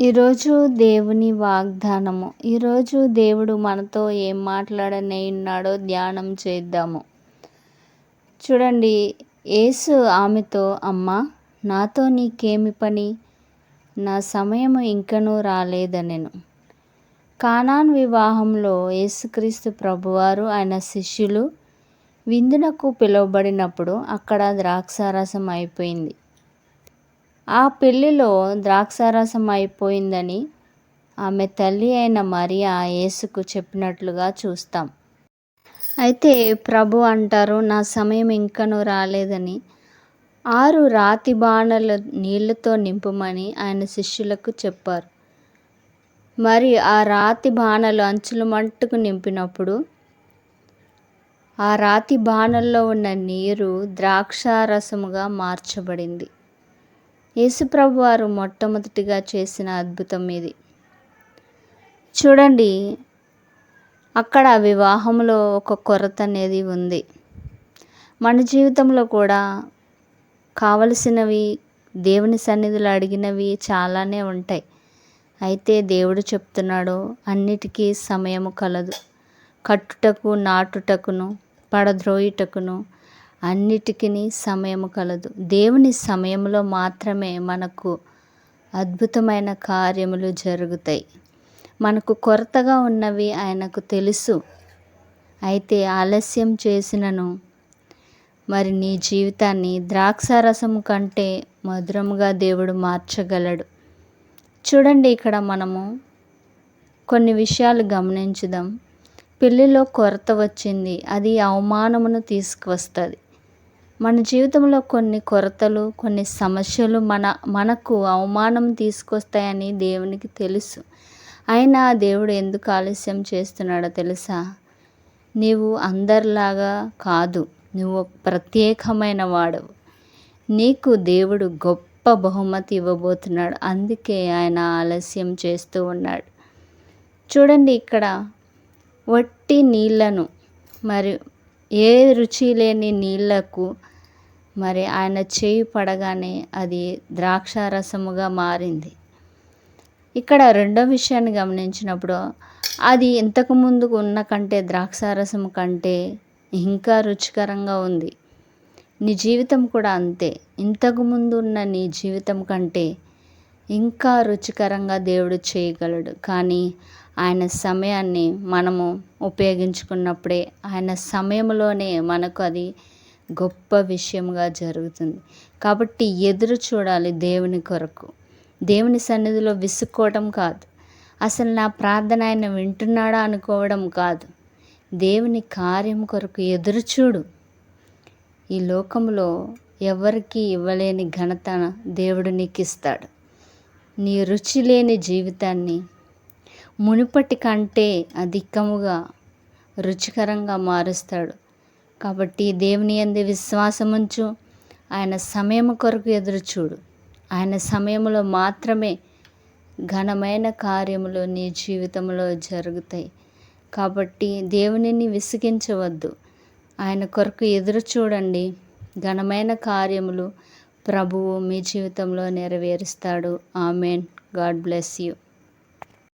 ఈరోజు దేవుని వాగ్దానము. ఈరోజు దేవుడు మనతో ఏం మాట్లాడనేయున్నాడో ధ్యానం చేద్దాము. చూడండి యేసు ఆమెతో అమ్మ నాతో నీకేమి పని? నా సమయము ఇంకనూ రాలేదనెను. కానాన్ వివాహంలో యేసుక్రీస్తు ప్రభువారు ఆయన శిష్యులు విందునకు పిలువబడినప్పుడు అక్కడ ద్రాక్షారసం అయిపోయింది. ఆ పెళ్ళిలో ద్రాక్షారసం అయిపోయిందని ఆమె తల్లి అయిన మరియా యేసుకు చెప్పినట్లుగా చూస్తాం. అయితే ప్రభు అంటారు నా సమయం ఇంకనూ రాలేదని. ఆరు రాతి బాణల నీళ్ళతో నింపమని ఆయన శిష్యులకు చెప్పారు. మరి ఆ రాతి బాణలు అంచుల మట్టుకు నింపినప్పుడు? ఆ రాతి బాణల్లో ఉన్న నీరు ద్రాక్షారసముగా మార్చబడింది. యేసుప్రభు వారు మొట్టమొదటిగా చేసిన అద్భుతం ఇది. చూడండి అక్కడ వివాహంలో ఒక కొరత అనేది ఉంది. మన జీవితంలో కూడా కావలసినవి దేవుని సన్నిధిలో అడిగినవి చాలానే ఉంటాయి. అయితే దేవుడు చెప్తున్నాడు అన్నిటికీ సమయము కలదు. కట్టుటకు నాటుటకును పడద్రోయుటకును అన్నిటికీ సమయము కలదు. దేవుని సమయంలో మాత్రమే మనకు అద్భుతమైన కార్యములు జరుగుతాయి. మనకు కొరతగా ఉన్నవి ఆయనకు తెలుసు. అయితే ఆలస్యం చేసినను మరి నీ జీవితాన్ని ద్రాక్షారసము కంటే మధురముగా దేవుడు మార్చగలడు. చూడండి ఇక్కడ మనము కొన్ని విషయాలు గమనించుదాం. పెళ్ళిలో కొరత వచ్చింది. అది అవమానమును తీసుకువస్తుంది. మన జీవితంలో కొన్ని కొరతలు కొన్ని సమస్యలు మన మనకు అవమానం తీసుకొస్తాయని దేవునికి తెలుసు. అయినా దేవుడు ఎందుకు ఆలస్యం చేస్తున్నాడో తెలుసా? నీవు అందరిలాగా కాదు. నువ్వు ప్రత్యేకమైన వాడవు. నీకు దేవుడు గొప్ప బహుమతి ఇవ్వబోతున్నాడు. అందుకే ఆయన ఆలస్యం చేస్తూ ఉన్నాడు. చూడండి ఇక్కడ వట్టి నీళ్ళను మరియు ఏ రుచి లేని నీళ్ళకు మరి ఆయన చేయి పడగానే అది ద్రాక్షారసముగా మారింది. ఇక్కడ రెండో విషయాన్ని గమనించినప్పుడు అది ఇంతకు ముందు ఉన్న కంటే ద్రాక్షారసం కంటే ఇంకా రుచికరంగా ఉంది. నీ జీవితం కూడా అంతే. ఇంతకు ముందు ఉన్న నీ జీవితం కంటే ఇంకా రుచికరంగా దేవుడు చేయగలడు. కానీ ఆయన సమయాన్ని మనము ఉపయోగించుకున్నప్పుడే ఆయన సమయంలోనే మనకు అది గొప్ప విషయంగా జరుగుతుంది. కాబట్టి ఎదురు చూడాలి దేవుని కొరకు. దేవుని సన్నిధిలో విసుక్కోవడం కాదు. అసలు నా ప్రార్థన ఆయన వింటున్నాడా అనుకోవడం కాదు. దేవుని కార్యం కొరకు ఎదురు చూడు. ఈ లోకంలో ఎవరికి ఇవ్వలేని ఘనత దేవుడు నీకు ఇస్తాడు నీ రుచి లేని జీవితాన్ని మునుపటి కంటే అధికముగా రుచికరంగా మారుస్తాడు. కాబట్టి దేవుని అంది విశ్వాసముంచు ఆయన సమయం కొరకు ఎదురుచూడు ఆయన సమయంలో మాత్రమే ఘనమైన కార్యములు నీ జీవితంలో జరుగుతాయి. కాబట్టి దేవునిని విసిగించవద్దు. ఆయన కొరకు ఎదురు చూడండి. ఘనమైన కార్యములు ప్రభువు మీ జీవితంలో నెరవేరుస్తాడు. ఆమెన్. God bless you.